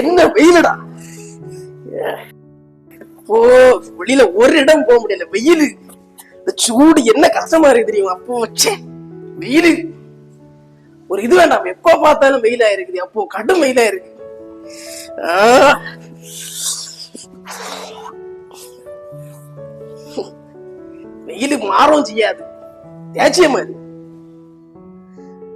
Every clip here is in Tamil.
என்ன வெயிலடா? போ வெளியில ஒரு இடம் போக முடியல. வெயில். இந்த சூடு என்ன கஷ்டமா இருக்கு தெரியுமா? அப்போ வச்சே வெயில். ஒரு இது வேண்டாம். எப்ப பார்த்தாலும் வெயிலா இருக்குது அப்போ கடும் வெயிலா இருக்கு ஆ. வெயில் மாறவும் செய்யாது. தேச்சியமா இது.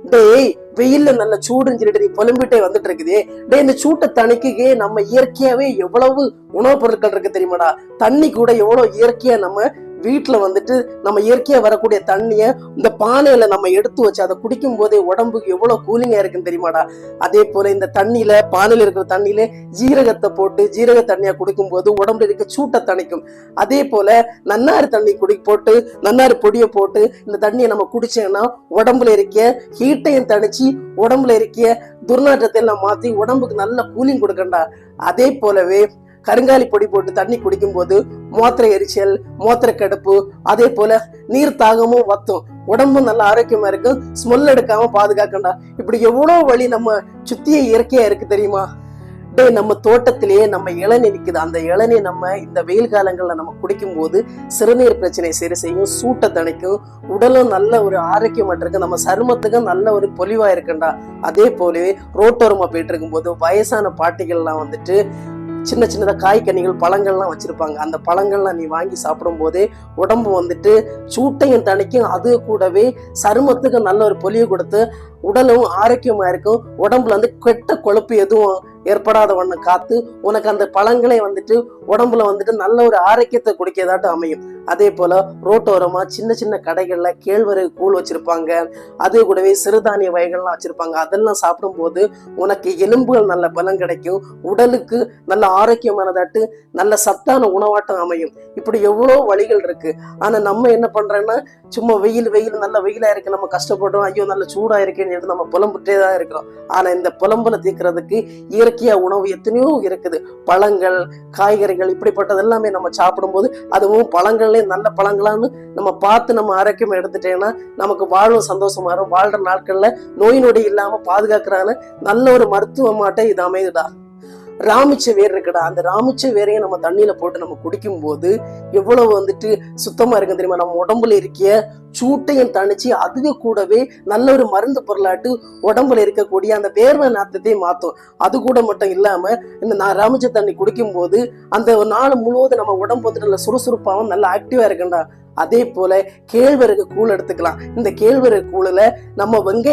டேய் வெயில்ல நல்ல சூடுன்னு சொல்லிட்டு நீ புலம்பிட்டே வந்துட்டு இருக்குதே டே இந்த சூட்டை தணிக்கவே நம்ம இயற்கையாவே எவ்வளவு உணவுப் பொருட்கள் இருக்கு தெரியுமாடா? தண்ணி கூட எவ்வளவு இயற்கையா நம்ம வீட்டில் வந்துட்டு நம்ம இயற்கையாக வரக்கூடிய தண்ணியை இந்த பானையில் நம்ம எடுத்து வச்சு அதை குடிக்கும் போதே உடம்புக்கு எவ்வளோ கூலிங்காக இருக்குன்னு தெரியுமாடா? அதே போல் இந்த தண்ணியில் பானையில் இருக்கிற தண்ணியில் ஜீரகத்தை போட்டு ஜீரக தண்ணியாக குடிக்கும் போது உடம்புல இருக்க சூட்டை தணிக்கும். அதே போல் நன்னாறு தண்ணி குடி போட்டு நன்னாறு பொடியை போட்டு இந்த தண்ணியை நம்ம குடிச்சோம்னா உடம்புல இருக்க ஹீட்டையும் தணிச்சு உடம்புல இருக்க துர்நாற்றத்தை எல்லாம் மாற்றி உடம்புக்கு நல்ல கூலிங் கொடுக்கண்டா அதே போலவே கருங்காலி பொடி போட்டு தண்ணி குடிக்கும்போது மூத்திர எரிச்சல் மூத்திர கடுப்பு அதே போல நீர் தாகமும் வத்தும். உடம்பும் நல்ல ஆரோக்கியமா இருக்கும் ஸ்மெல் எடுக்காம பாதுகாக்கண்டா. இப்படி எவ்வளோ வழி நம்ம சுத்திய இயற்கையா இருக்கு தெரியுமா? டே நம்ம தோட்டத்திலேயே நம்ம இளநீ நிற்குது அந்த இளநீ நம்ம இந்த வெயில் காலங்களில் நம்ம குடிக்கும் போது சிறுநீர் பிரச்சனை சரி செய்யும் சூட்டை தணிக்கும் உடலும் நல்ல ஒரு ஆரோக்கியமா இருக்கு. நம்ம சருமத்துக்கும் நல்ல ஒரு பொலிவா இருக்குண்டா. அதே போலவே ரோட்டோரமா போயிட்டு இருக்கும்போது வயசான பாட்டிகள்லாம் வந்துட்டு சின்ன சின்னதா காய்கனிகள் பழங்கள்லாம் வச்சிருப்பாங்க. அந்த பழங்கள்லாம் நீ வாங்கி சாப்பிடும் போதே உடம்பு வந்துட்டு சூட்டையும் தணிக்கும். அது கூடவே சருமத்துக்கு நல்ல ஒரு பொலிவு கொடுத்து உடலும் ஆரோக்கியமா இருக்கும். உடம்புல வந்து கெட்ட கொழுப்பு எதுவும் ஏற்படாத ஒன்று காத்து உனக்கு அந்த பழங்களே வந்துட்டு உடம்புல வந்துட்டு நல்ல ஒரு ஆரோக்கியத்தை குடிக்கதாட்டும் அமையும். அதே போல ரோட்டோரமா சின்ன சின்ன கடைகள்ல கேழ்வரகு கூழ் வச்சிருப்பாங்க. அதே கூடவே சிறுதானிய வகைகள்லாம் வச்சிருப்பாங்க. அதெல்லாம் சாப்பிடும்போது உனக்கு எலும்புகள் நல்ல பலம் கிடைக்கும். உடலுக்கு நல்ல ஆரோக்கியமானதாட்டு நல்ல சத்தான உணவாட்டம் அமையும். இப்படி எவ்வளோ வழிகள் இருக்கு. ஆனா நம்ம என்ன பண்றோம்னா சும்மா வெயில் வெயில் நல்ல வெயிலா இருக்கு. நம்ம கஷ்டப்படுறோம் ஐயோ நல்ல சூடா இருக்கேன்னு சொல்லிட்டு நம்ம புலம்புட்டே தான் இருக்கிறோம். ஆனா இந்த புலம்புல இயற்கை இயற்கையா உணவு எத்தனையோ இருக்குது. பழங்கள் காய்கறிகள் இப்படிப்பட்டது எல்லாமே நம்ம சாப்பிடும்போது அதுவும் பழங்கள்லயே நல்ல பழங்களான்னு நம்ம பார்த்து நம்ம ஆரோக்கியம் எடுத்துட்டேன்னா நமக்கு வாழும் சந்தோஷமா இருக்கும் வாழ்ற நாட்கள்ல நோய் நொடி இல்லாம பாதுகாக்கிறான நல்ல ஒரு மருத்துவமாட்டை இது அமைதுடா ராமிச்ச வேர் இருக்குடா. அந்த ராமிச்ச வேரையும் நம்ம தண்ணியில போட்டு நம்ம குடிக்கும் போது எவ்வளவு வந்துட்டு சுத்தமா இருக்கும் தெரியுமா? நம்ம உடம்புல இருக்கிய சூட்டையும் தணிச்சு அதுக்கு கூடவே நல்ல ஒரு மருந்து பொருளாட்டு உடம்புல இருக்கக்கூடிய அந்த வேர்வை நாத்தத்தையும் மாத்தும். அது கூட மட்டும் இல்லாம இந்த நான் ராமிச்ச தண்ணி குடிக்கும் போது அந்த ஒரு நாள் முழுவதும் நம்ம உடம்பு வந்துட்டு நல்ல சுறுசுறுப்பாகவும் நல்ல ஆக்டிவா இருக்குண்டா அதே போல கேழ்வரகு கூழ் எடுத்துக்கலாம். இந்த கேழ்வரகு கூழில் நம்ம வெங்காய